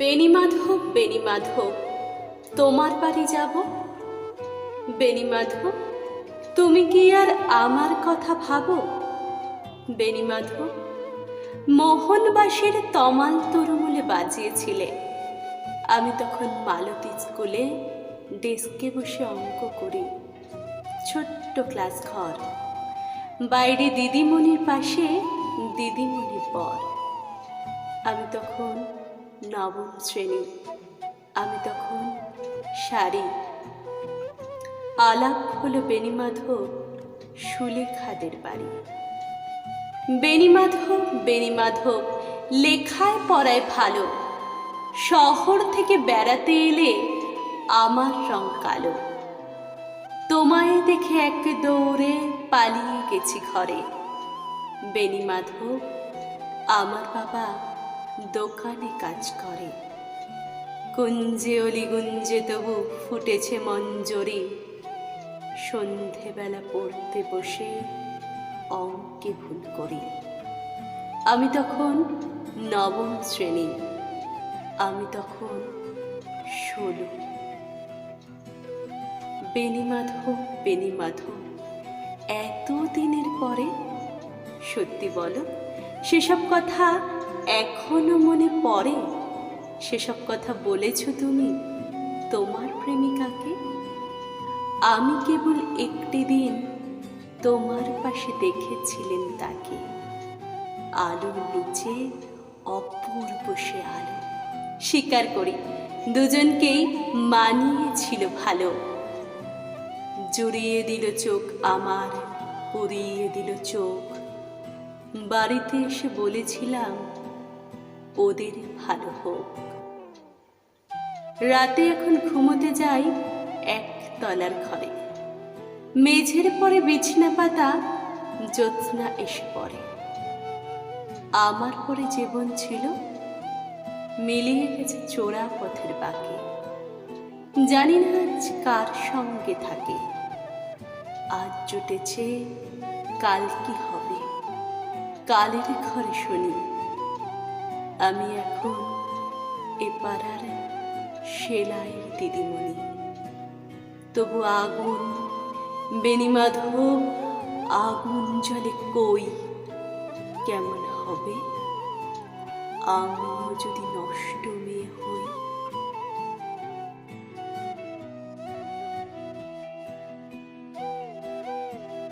বেণীমাধব বেণীমাধব, তোমার বাড়ি যাব? বেণীমাধব, তুমি কি আর আমার কথা ভাবো? বেণীমাধব, মোহনবাসীর তমাল তরুমূলে বাজিয়েছিলে। আমি তখন মালতী স্কুলে ডেস্কে বসে অঙ্ক করি। ছোট্ট ক্লাস ঘর। বাইরে দিদিমণির পাশে দিদিমণির পর। আমি তখন নবম শ্রেণি। আমি তখন শাড়ি। আলাপ হলো বেণীমাধব সুলেখাদের বাড়ি। বেণীমাধব বেণীমাধব, লেখায় পড়ায় ভালো। শহর থেকে বেড়াতে এলে আমার রং কালো। তোমায় দেখে এক দৌড়ে পালিয়ে গেছি ঘরে। বেণীমাধব, আমার বাবা দোকানে কাজ করে। কুঞ্জে অলি গুঞ্জে তবু ফুটেছে মঞ্জরি। সন্ধেবেলা পড়তে বসে অঙ্কে ভুল করি। আমি তখন নবম শ্রেণি। আমি তখন ষোলো। বেণীমাধব বেণীমাধব, এত দিনের পরে, সত্যি বলো, সেসব কথা এখনও মনে পড়ে? সেসব কথা বলেছ তুমি তোমার প্রেমিকাকে? আমি কেবল একটি দিন তোমার পাশে দেখেছিলেন তাকে। আলোর নিচে অপূর্ব সে আলো। স্বীকার করি, দুজনকেই মানিয়েছিল ভালো। জুড়িয়ে দিল চোখ আমার, পুড়িয়ে দিল চোখ। বাড়িতে এসে বলেছিলাম ওদের ভালো হোক। রাতে এখন ঘুমোতে যাই এক তলার ঘরে। মেঝের পরে বিছনা পাতা, জ্যোৎস্না এসে পড়ে। আমার পরে জীবন ছিল মিলিয়ে গেছে চোরা পথের বাকি। জানি না আজ কার সঙ্গে থাকে। আজ জুটেছে কাল কি হবে? কালের ঘরে শুনি। আমি এখন এ পাড়ার সেলাই দিদিমণি। তবু আগুন বেনিমাধব আগুন জলে কই? কেমন হবে? আমিও যদি নষ্ট মেয়ে হই